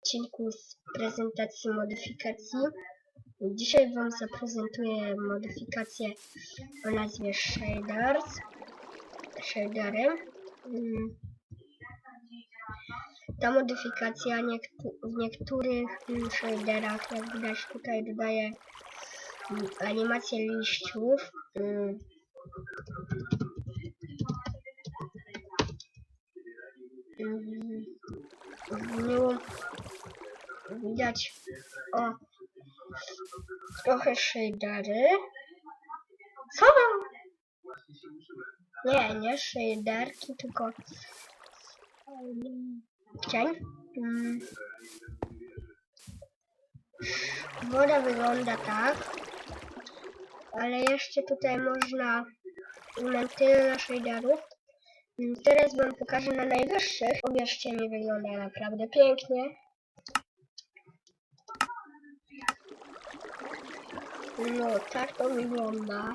odcinku z prezentacji modyfikacji. Dzisiaj Wam zaprezentuję modyfikację o nazwie Shaders. Shadery. Mm. Ta modyfikacja w niektórych mm, shaderach, jak widać tutaj, dodaje mm, animację liściów. W widać o trochę shadery. Co? Nie, nie shaderki, tylko cień. Mm. Woda wygląda tak, ale jeszcze tutaj można ująć tyle shaderów. Mm, Teraz wam pokażę na najwyższych. Uwierzcie mi, wygląda naprawdę pięknie. No, tak to wygląda.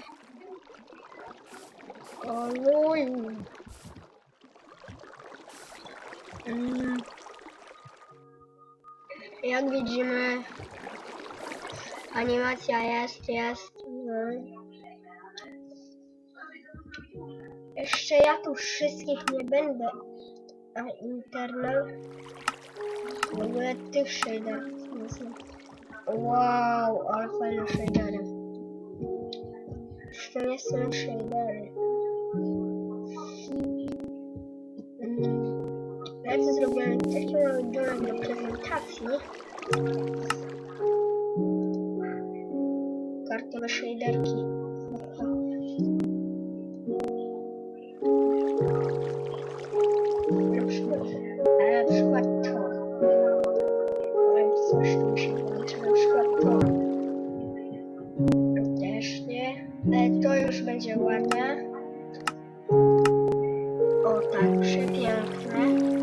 Oluj. Mm. Jak widzimy, animacja jest, jest. No. Jeszcze ja tu wszystkich nie będę. A internal. W ogóle tych shaderów. Wow, ale fajne shadery. To nie są shadery. Mm. Ja tu zrobiłem taki mały do prezentacji. Kartowe shaderki. Na przykład, to. Ale coś tu się włączy, to już będzie ładne. O tak, przepiękne.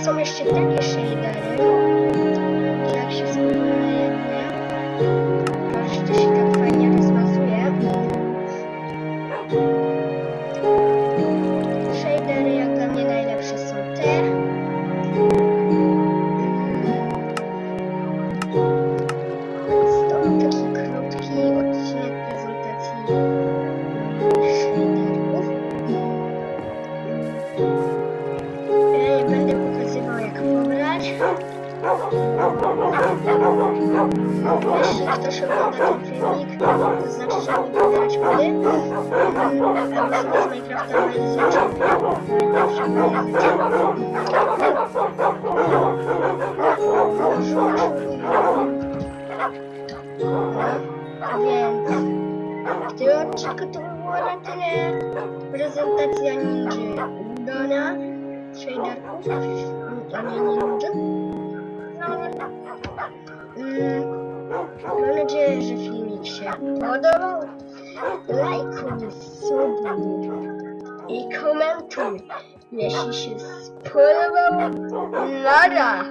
Bo są jeszcze takie shadery. Jak Jeśli ktoś ogląda ten filmik, to znaczy, że lubi pobierać mody. A muszę z Minecrafta będzie zaczął. A więc w tym to by było na tyle. Prezentacja ninja udana. Shaderków, a nie ninja. Mam nadzieję, że filmik się podobał. Lajkuj, subuj i komentuj, jeśli się spodobał. Nara!